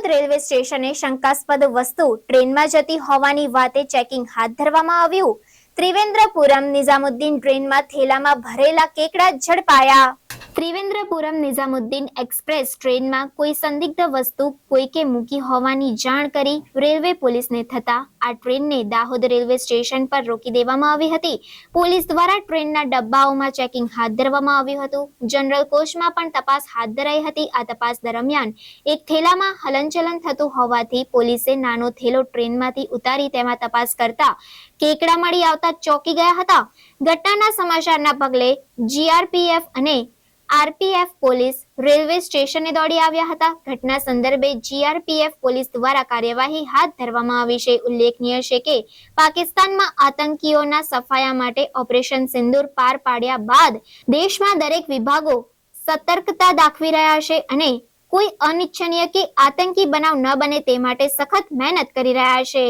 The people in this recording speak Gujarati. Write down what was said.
દાહોદ રેલવે સ્ટેશને શંકાસ્પદ વસ્તુ ટ્રેનમાં જતી હોવાની વાતે ચેકિંગ હાથ ધરવામાં આવ્યું. ત્રિવેન્દ્રપુરમ નિઝામુદ્દીન ટ્રેનમાં થેલામાં ભરેલા કેકડા ઝડપાયા. ત્રિવેન્દ્રપુરમ નિઝામુદ્દીન એક્સપ્રેસ ટ્રેનમાં કોઈ સંદિગ્ધ વસ્તુ કોઈકે મૂકી હોવાની જાણ કરી રેલવે પોલીસને થતા આ ટ્રેનને દાહોદ રેલવે સ્ટેશન પર રોકી દેવામાં આવી હતી. પોલીસ દ્વારા ટ્રેનના ડબ્બાઓમાં ચેકિંગ હાથ ધરવામાં આવ્યું હતું. જનરલ કોચમાં પણ તપાસ હાથ ધરાઈ હતી. આ તપાસ દરમિયાન એક થેલામાં હલનચલન થતું હોવાથી પોલીસે નાનો થેલો ટ્રેનમાંથી ઉતારી તેમાં તપાસ કરતા કેકડા મળી આવતા ચોંકી ગયા હતા. ઘટનાના સમાચારના પગલે જીઆરપીએફ અને આરપીએફ પોલીસ રેલવે સ્ટેશને દોડી આવ્યા હતા. ઘટના સંદર્ભે જીઆરપીએફ પોલીસ દ્વારા કાર્યવાહી હાથ ધરવામાં આવી છે. ઉલ્લેખનીય છે કે, પાકિસ્તાનમાં આતંકીઓના સફાયા માટે ઓપરેશન સિંદૂર પાર પાડ્યા બાદ દેશમાં દરેક વિભાગો સતર્કતા દાખવી રહ્યા છે અને કોઈ અનિચ્છનીય કે આતંકી બનાવ ન બને તે માટે સખત મહેનત કરી રહ્યા છે.